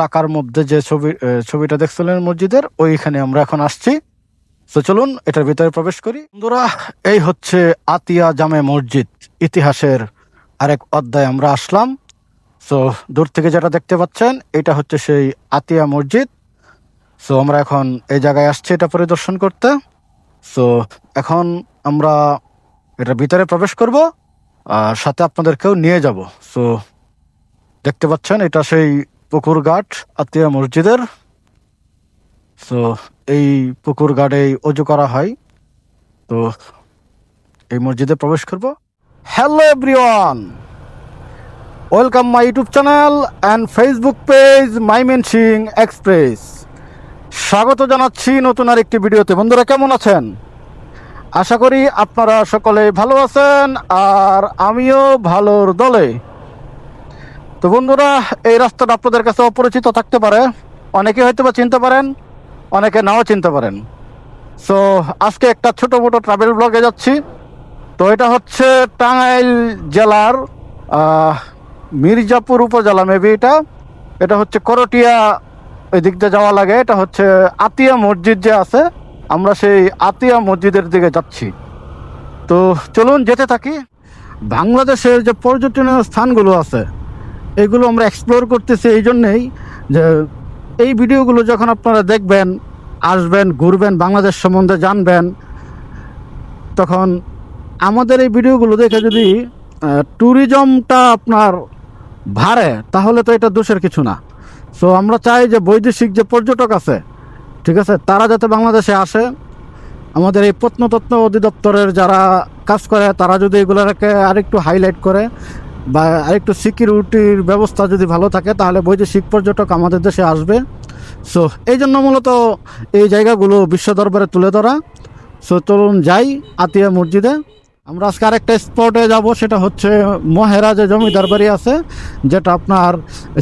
টাকার মধ্যে যে ছবি ছবিটা দেখছিলেন মসজিদের, ওইখানে আমরা এখন আসছি। তো চলুন, এটার ভিতরে প্রবেশ করি। বন্ধুরা, এই হচ্ছে আতিয়া জামে মসজিদ, ইতিহাসের আরেক অধ্যায় আমরা আসলাম। সো দূর থেকে যেটা দেখতে পাচ্ছেন, এটা হচ্ছে সেই আতিয়া মসজিদ। সো আমরা এখন এই জায়গায় আসছি এটা পরিদর্শন করতে। সো এখন আমরা এটার ভিতরে প্রবেশ করব, আর সাথে আপনাদেরকেও নিয়ে যাব। সো দেখতে পাচ্ছেন, এটা সেই পুকুর ঘাট আতিয়া মসজিদের। তো এই পুকুর ঘাটে অজু করা হয়। তো এই মসজিদে প্রবেশ করব। Hello everyone welcome my YouTube channel and Facebook page Mymensingh express স্বাগত জানাচ্ছি নতুন আর একটি ভিডিওতে। বন্ধুরা, কেমন আছেন? আশা করি আপনারা সকলে ভালো আছেন আর আমিও ভালোর দলে। তো বন্ধুরা, এই রাস্তাটা আপনাদের কাছে অপরিচিত থাকতে পারে। অনেকে হয়তো বা চিনতে পারেন, অনেকে নাও চিনতে পারেন। সো আজকে একটা ছোট মোটো ট্রাভেল ব্লগে যাচ্ছি। তো এটা হচ্ছে টাঙ্গাইল জেলার মির্জাপুর উপজেলা মেবি এটা। এটা হচ্ছে করটিয়া, ওই দিক দিয়ে যাওয়া লাগে। এটা হচ্ছে আতিয়া মসজিদ যে আছে, আমরা সেই আতিয়া মসজিদের দিকে যাচ্ছি। তো চলুন যেতে থাকি। বাংলাদেশের যে পর্যটনীয় স্থানগুলো আছে এগুলো আমরা এক্সপ্লোর করতেছি এই জন্যেই যে এই ভিডিওগুলো যখন আপনারা দেখবেন, আসবেন, ঘুরবেন, বাংলাদেশ সম্বন্ধে জানবেন, তখন আমাদের এই ভিডিওগুলো দেখে যদি ট্যুরিজমটা আপনার ভারে, তাহলে তো এটা দোষের কিছু না। সো আমরা চাই যে বৈদেশিক যে পর্যটক আছে, ঠিক আছে, তারা যাতে বাংলাদেশে আসে। আমাদের এই প্রত্নতত্ত্ব অধিদপ্তরের যারা কাজ করে, তারা যদি এগুলোকে আরেকটু হাইলাইট করে বা আরেকটু সিকিউরিটির ব্যবস্থা যদি ভালো থাকে, তাহলে বৈদেশিক পর্যটক আমাদের দেশে আসবে। সো এই জন্য মূলত এই জায়গাগুলো বিশ্ব দরবারে তুলে ধরা। সো চলুন যাই আতিয়া মসজিদে। আমরা আজকে আরেকটা স্পটে যাব, সেটা হচ্ছে মহেরা যে জমিদার বাড়ি আছে, যেটা আপনার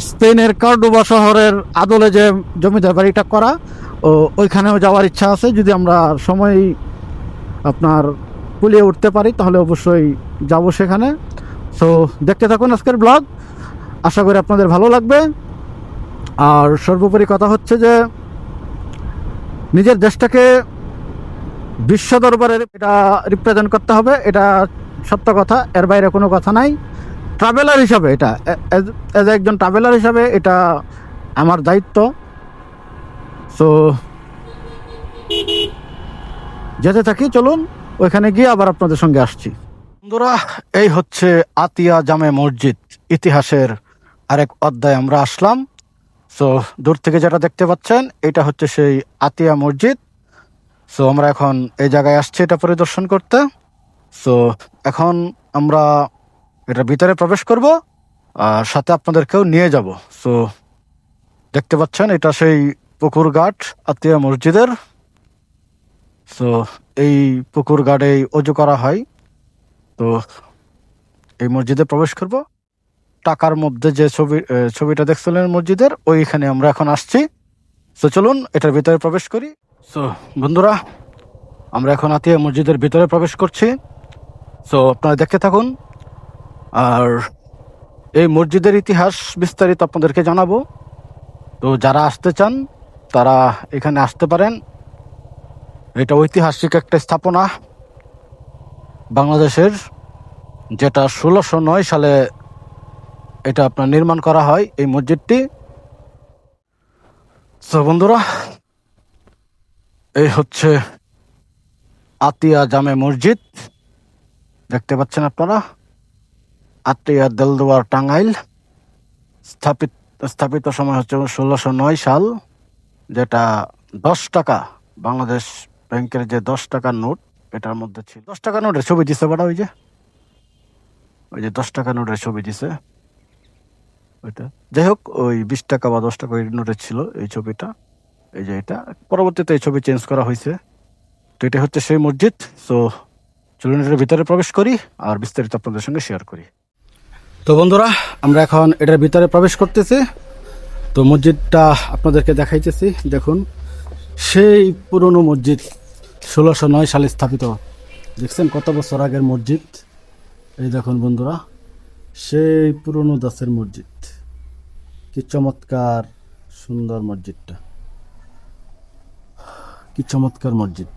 স্পেনের কার্ডোবা শহরের আদলে যে জমিদার বাড়িটা করা, ও ওইখানেও যাওয়ার ইচ্ছা আছে। যদি আমরা সময় আপনার কুলিয়ে উঠতে পারি, তাহলে অবশ্যই যাব সেখানে। সো দেখতে থাকুন আজকের ব্লগ আশা করি আপনাদের ভালো লাগবে। আর সর্বোপরি কথা হচ্ছে যে, নিজের দেশটাকে বিশ্ব দরবারে এটা রিপ্রেজেন্ট করতে হবে। এটা সত্য কথা, এর বাইরে কোনো কথা নাই। ট্রাভেলার হিসাবে এটা অ্যাজ একজন ট্রাভেলার হিসাবে এটা আমার দায়িত্ব। সো যেতে থাকি, চলুন, ওইখানে গিয়ে আবার আপনাদের সঙ্গে আসছি। বন্ধুরা, এই হচ্ছে আতিয়া জামে মসজিদ, ইতিহাসের আরেক অধ্যায় আমরা আসলাম। সো দূর থেকে যেটা দেখতে পাচ্ছেন, এটা হচ্ছে সেই আতিয়া মসজিদ। সো আমরা এখন এই জায়গায় আসছি এটা পরিদর্শন করতে। সো এখন আমরা এটার ভিতরে প্রবেশ করব, আর সাথে আপনাদেরকেও নিয়ে যাব। সো দেখতে পাচ্ছেন, এটা সেই পুকুর ঘাট, আতিয়া মসজিদের। সো এই পুকুর ঘাটে অজু করা হয়। তো এই মসজিদে প্রবেশ করব। টাকার মধ্যে যে ছবি ছবিটা দেখছিলেন মসজিদের, ওইখানে আমরা এখন আসছি। তো চলুন, এটার ভিতরে প্রবেশ করি। সো বন্ধুরা, আমরা এখন আতিয়া মসজিদের ভিতরে প্রবেশ করছি। সো আপনারা দেখতে থাকুন। আর এই মসজিদের ইতিহাস বিস্তারিত আপনাদেরকে জানাব। তো যারা আসতে চান, তারা এখানে আসতে পারেন। এটা ঐতিহাসিক একটা স্থাপনা। বাংলাদেশের যেটা ষোলোশো নয় সালে এটা আপনার নির্মাণ করা হয় এই মসজিদটি। তো বন্ধুরা, এই হচ্ছে আতিয়া জামে মসজিদ। দেখতে পাচ্ছেন আপনারা? আতিয়া দেলদুয়ার টাঙ্গাইল। স্থাপিত স্থাপিত সময় হচ্ছে ষোলোশো নয় সাল, যেটা দশ টাকা, বাংলাদেশ ব্যাংকের যে দশ টাকার নোট, এটার মধ্যে ছিল। দশ টাকা নোটের ছবি দিচ্ছে বাড়া ওই যে। ওই যে দশ টাকা নোটের ছবি দিছে। ওইটা। যাই হোক, ওই বিশ টাকা বা দশ টাকা ওই নোটের ছিল এই ছবিটা। এই যে এটা। পরবর্তীতে এই ছবি চেঞ্জ করা হয়েছে। তো এটা হচ্ছে সেই মসজিদ। সো চলুন এটার ভিতরে প্রবেশ করি আর বিস্তারিত আপনাদের সঙ্গে শেয়ার করি। তো বন্ধুরা, আমরা এখন এটার ভিতরে প্রবেশ করতেছি। তো মসজিদটা আপনাদেরকে দেখাইতেছি। দেখুন, সেই পুরনো মসজিদ ষোলোশো নয় সালে স্থাপিত। দেখছেন কত বছর আগের মসজিদ? এই দেখুন বন্ধুরা, সেই পুরনো দাসের মসজিদ। কি চমৎকার, সুন্দর মসজিদটা। কি চমৎকার মসজিদ।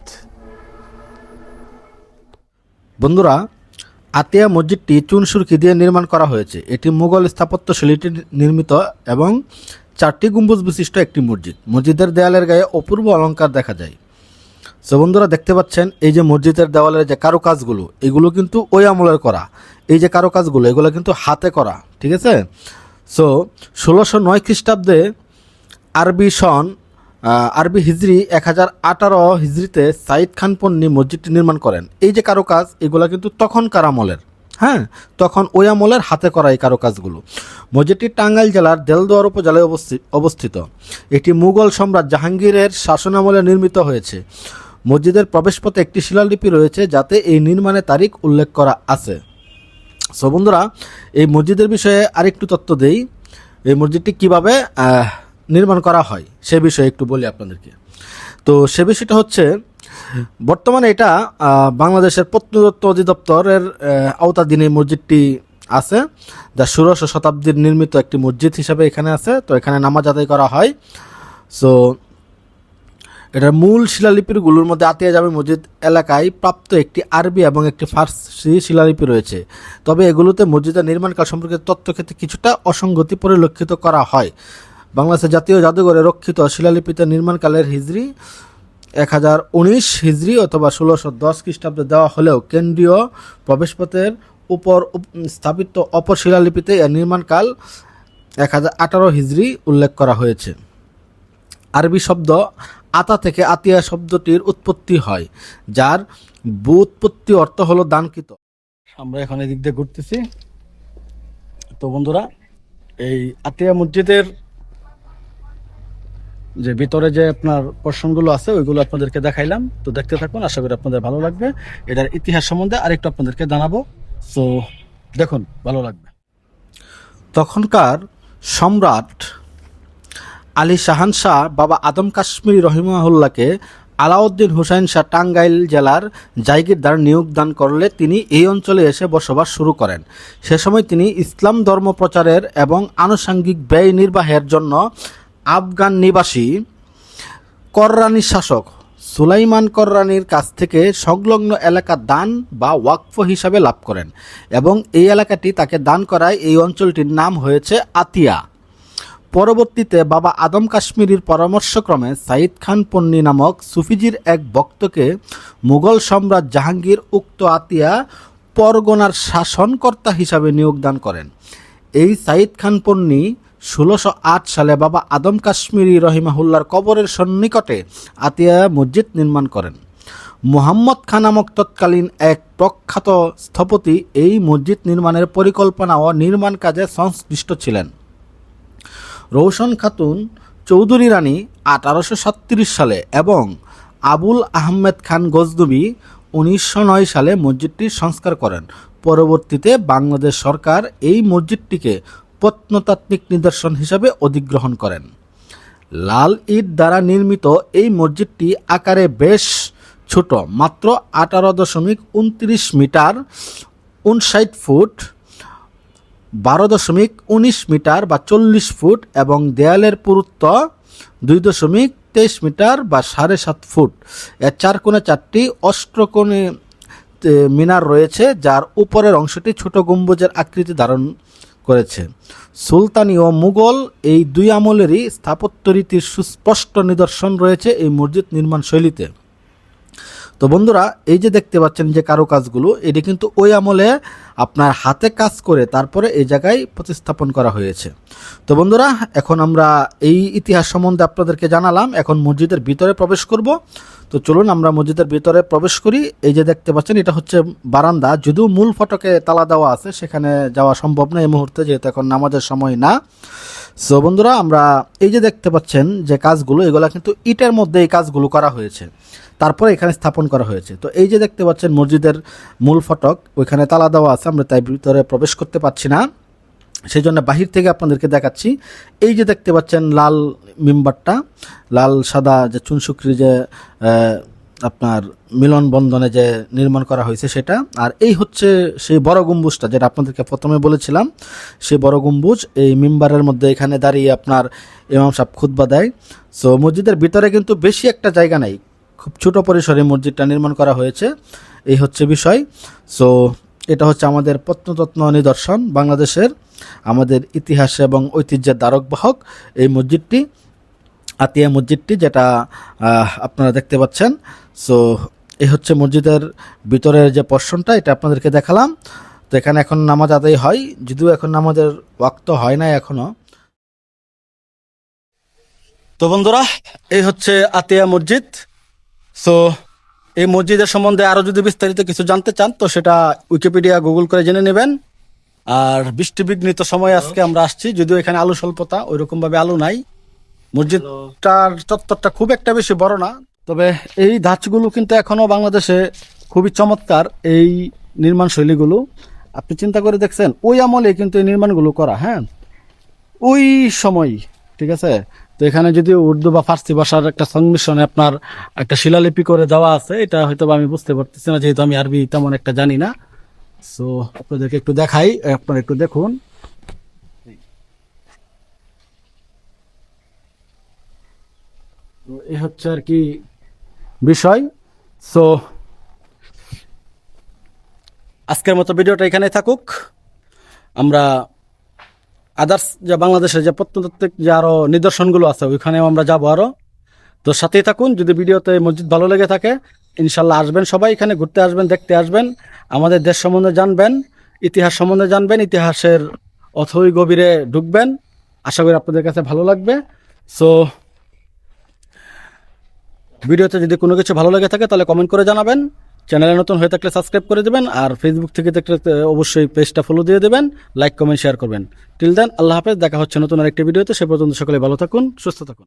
বন্ধুরা, আতিয়া মসজিদটি চুন চুনসুরকি দিয়ে নির্মাণ করা হয়েছে? এটি মুঘল স্থাপত্য শৈলীতে নির্মিত এবং চারটি গম্বুজ বিশিষ্ট একটি মসজিদ। মসজিদের দেয়ালের গায়ে অপূর্ব অলঙ্কার দেখা যায়। সো বন্ধুরা দেখতে পাচ্ছেন, এই যে মসজিদের দেওয়ালের যে কারুকাজগুলো, এগুলো কিন্তু ওই আমলের করা। এই যে কারুকাজগুলো, এগুলো কিন্তু হাতে করা, ঠিক আছে? সো, ষোলোশো নয় খ্রিস্টাব্দে আরবি সন আরবি হিজরি এক হাজার আঠারো হিজরিতে সাইদ খান পন্নী মসজিদটি নির্মাণ করেন। এই যে কারুকাজ, এগুলো কিন্তু তখনকার আমলের হ্যাঁ? তখন ওই আমলের হাতে করা এই কারুকাজগুলো। মসজিদটি টাঙ্গাইল জেলার দেলদুয়ার উপজেলায় অবস্থি- অবস্থিত। এটি মুঘল সম্রাট জাহাঙ্গীরের শাসনামলে নির্মিত হয়েছে। মসজিদের প্রবেশপথে একটি শিলালিপি রয়েছে যাতে এই নির্মাণের তারিখ উল্লেখ করা আছে। সো বন্ধুরা, এই মসজিদের বিষয়ে আরেকটু তথ্য দেই। এই মসজিদটি কীভাবে নির্মাণ করা হয়, সে বিষয়ে একটু বলি আপনাদেরকে। তো, সে বিষয়টা হচ্ছে, বর্তমানে এটা বাংলাদেশের প্রত্নতত্ত্ব অধিদপ্তরের আওতাধীন এই মসজিদটি আছে, যা ষোড়শ শতাব্দীর নির্মিত একটি মসজিদ হিসাবে এখানে আছে। তো, এখানে নামাজ আদায় করা হয়। সো এটার মূল শিলালিপিগুলোর মধ্যে আতিয়া জামে মসজিদ এলাকায় প্রাপ্ত একটি আরবি এবং একটি ফার্সি শিলালিপি রয়েছে। তবে এগুলোতে মসজিদের নির্মাণকাল সম্পর্কে তথ্যক্ষেত্রে কিছুটা অসঙ্গতি পরিলক্ষিত করা হয়। বাংলাদেশের জাতীয় জাদুঘরে রক্ষিত শিলালিপিতে নির্মাণকালের হিজরি এক হাজার উনিশ হিজরি অথবা ষোলোশো দশ খ্রিস্টাব্দে দেওয়া হলেও কেন্দ্রীয় প্রবেশপথের উপর উপ- স্থাপিত অপর শিলালিপিতে এর নির্মাণকাল এক হাজার আঠারো হিজরি উল্লেখ করা হয়েছে। আরবি শব্দ আতা থেকে আতিয়া শব্দটির উৎপত্তি হয়, যার ব্যুৎপত্তি অর্থ হলো দানকৃত। আমরা এখন এদিক দিয়ে ঘুরতেছি। তো বন্ধুরা, এই আতিয়া মসজিদের যে ভিতরে যে আপনার পোর্শনগুলো আছে, ওইগুলো আপনাদেরকে দেখাইলাম। তো দেখতে থাকুন, আশা করি আপনাদের ভালো লাগবে। এটার ইতিহাস সম্বন্ধে আরেকটু আপনাদেরকে জানাব। তো দেখুন, ভালো লাগবে। তখনকার সম্রাট আলী শাহান শাহ, বাবা আদম কাশ্মীরি রহিমাহুল্লাহকে আলাউদ্দিন হুসাইন শাহ টাঙ্গাইল জেলার জায়গিরদার নিয়োগ দান করলে তিনি এই অঞ্চলে এসে বসবাস শুরু করেন। সে সময় তিনি ইসলাম ধর্ম প্রচারের এবং আনুষাঙ্গিক ব্যয় নির্বাহের জন্য আফগান নিবাসী কররানি শাসক সুলাইমান কররানির কাছ থেকে সংলগ্ন এলাকা দান বা ওয়াকফ হিসাবে লাভ করেন এবং এই এলাকাটি তাকে দান করায় এই অঞ্চলটির নাম হয়েছে আতিয়া। পরবর্তীতে বাবা আদম কাশ্মীরির পরামর্শক্রমে সাইদ খান পন্নী নামক সুফিজির এক ভক্তকে মুঘল সম্রাট জাহাঙ্গীর উক্ত আতিয়া পরগনার শাসনকর্তা হিসাবে নিয়োগদান করেন। এই সাইদ খান পন্নী ষোলোশো আট সালে বাবা আদম কাশ্মীরি রহিমাহুল্লার কবরের সন্নিকটে আতিয়া মসজিদ নির্মাণ করেন। মুহাম্মদ খান নামক তৎকালীন এক প্রখ্যাত স্থপতি এই মসজিদ নির্মাণের পরিকল্পনা ও নির্মাণ কাজে সংশ্লিষ্ট ছিলেন। রৌশন খাতুন, চৌধুরী রানী আঠারোশো সালে এবং আবুল আহমেদ খান গজদুবি উনিশশো নয় সালে মসজিদটির সংস্কার করেন। পরবর্তীতে বাংলাদেশ সরকার এই মসজিদটিকে প্রত্নতাত্ত্বিক নিদর্শন হিসাবে অধিগ্রহণ করেন। লাল ইট দ্বারা নির্মিত এই মসজিদটি আকারে বেশ ছোট, মাত্র আঠারো দশমিক উনত্রিশ মিটার, উনষাট ফুট বারো দশমিক উনিশ মিটার বা চল্লিশ ফুট এবং দেয়ালের পুরুত্ব দুই দশমিক তেইশ মিটার বা সাড়ে সাত ফুট। এর চার কোণে চারটি অষ্টকোণে মিনার রয়েছে, যার উপরের অংশটি ছোট গম্বুজের আকৃতি ধারণ করেছে। সুলতানি ও মুঘল এই দুই আমলেরই স্থাপত্য রীতির সুস্পষ্ট নিদর্শন রয়েছে এই মসজিদ নির্মাণ শৈলীতে। তো বন্ধুরা, এই যে দেখতে পাচ্ছেন যে কারও কাজগুলো এটি কিন্তু ওই আমলে আপনার হাতে কাজ করে তারপরে এই জায়গায় প্রতিস্থাপন করা হয়েছে। তো বন্ধুরা, এখন আমরা এই ইতিহাস সম্বন্ধে আপনাদেরকে জানালাম। এখন মসজিদের ভিতরে প্রবেশ করব। তো চলুন, আমরা মসজিদের ভিতরে প্রবেশ করি। এই যে দেখতে পাচ্ছেন, এটা হচ্ছে বারান্দা। যদিও মূল ফটকে তালা দেওয়া আছে, সেখানে যাওয়া সম্ভব না এই মুহূর্তে, যেহেতু এখন নামাজের সময় না। সো বন্ধুরা, আমরা এই যে দেখতে পাচ্ছেন যে কাজগুলো, এগুলো কিন্তু ইটের মধ্যে এই কাজগুলো করা হয়েছে। তারপরে এখানে স্থাপন করা হয়েছে। তো এই যে দেখতে পাচ্ছেন মসজিদের মূল ফটক, ওইখানে তালা দেওয়া আছে, আমরা তাই ভিতরে প্রবেশ করতে পারছি না। সেই জন্য বাহির থেকে আপনাদেরকে দেখাচ্ছি। এই যে দেখতে পাচ্ছেন লাল মেম্বারটা, লাল, সাদা যে চুনশুকরি যে আপনার মিলন বন্ধনে যে নির্মাণ করা হয়েছে সেটা। আর এই হচ্ছে সেই বড় গম্বুজটা যেটা আপনাদেরকে প্রথমে বলেছিলাম। সেই বড় গম্বুজ এই মিম্বারের মধ্যে এখানে দাঁড়িয়ে আপনার ইমাম সাহেব খুতবা দেয়। সো মসজিদের ভিতরে কিন্তু বেশি একটা জায়গা নাই। খুব ছোট পরিসরে মসজিদটা নির্মাণ করা হয়েছে। এই হচ্ছে বিষয়। সো এটা হচ্ছে আমাদের প্রত্নতত্ন নিদর্শন বাংলাদেশের, আমাদের ইতিহাস এবং ঐতিহ্যের দ্বারক বাহক এই মসজিদটি, আতিয়া মসজিদটি যেটা আপনারা দেখতে পাচ্ছেন। সো এই হচ্ছে মসজিদের ভিতরের যে পর্শনটা এটা আপনাদেরকে দেখালাম। তো এখানে এখন নামাজ আদায় হয়। যদিও এখন নামাজের ওয়াক্ত হয় না এখনও। তো বন্ধুরা, এই হচ্ছে আতিয়া মসজিদ। সো এই মসজিদের সম্বন্ধে আরও যদি বিস্তারিত কিছু জানতে চান, তো সেটা উইকিপিডিয়া গুগল করে জেনে নেবেন। আর বৃষ্টি বিঘ্নিত সময় আজকে আমরা আসছি। যদিও এখানে আলু স্বল্পতা ওইরকম ভাবে আলু নাই। মসজিদটার চত্বরটা খুব একটা বেশি বড় না। তবে এই ধাঁচগুলো কিন্তু এখনও বাংলাদেশে খুবই চমৎকার এই নির্মাণ শৈলীগুলো। আপনি চিন্তা করে দেখছেন, ওই আমলে কিন্তু এই নির্মাণগুলো করা হ্যাঁ? ওই সময়, ঠিক আছে? তো এখানে যদি উর্দু বা ফার্সি ভাষার একটা সংমিশ্রণে আপনার একটা শিলালিপি করে দেওয়া আছে, এটা হয়তো আমি বুঝতে পারতেছি না, যেহেতু আমি আরবি তেমন একটা জানি না। সো আপনাদেরকে একটু দেখাই, আপনারা একটু দেখুন। এই হচ্ছে আর কি বিষয়। সো আজকের মতো ভিডিওটা এখানেই থাকুক। আমরা আদার্স যে বাংলাদেশের যে প্রত্নতাত্ত্বিক যে আরও নিদর্শনগুলো আছে, ওইখানেও আমরা যাব আরও তো সাথেই থাকুন, যদি ভিডিওতে মসজিদ ভালো লেগে থাকে, ইনশাল্লাহ আসবেন সবাই এখানে, ঘুরতে আসবেন, দেখতে আসবেন, আমাদের দেশ সম্বন্ধে জানবেন, ইতিহাস সম্বন্ধে জানবেন, ইতিহাসের অথই গভীরে ঢুকবেন। আশা করি আপনাদের কাছে ভালো লাগবে। সো ভিডিওতে যদি কোনো কিছু ভালো লেগে থাকে তাহলে কমেন্ট করে জানাবেন। চ্যানেলে নতুন হয়ে থাকলে সাবস্ক্রাইব করে দেবেন আর ফেসবুক থেকে দেখলে অবশ্যই পেজটা ফলো দিয়ে দেবেন লাইক কমেন্ট শেয়ার করবেন। টিল দেন আল্লাহ হাফেজ, দেখা হচ্ছে নতুন আরেকটি ভিডিওতে। সে পর্যন্ত সকলে ভালো থাকুন, সুস্থ থাকুন।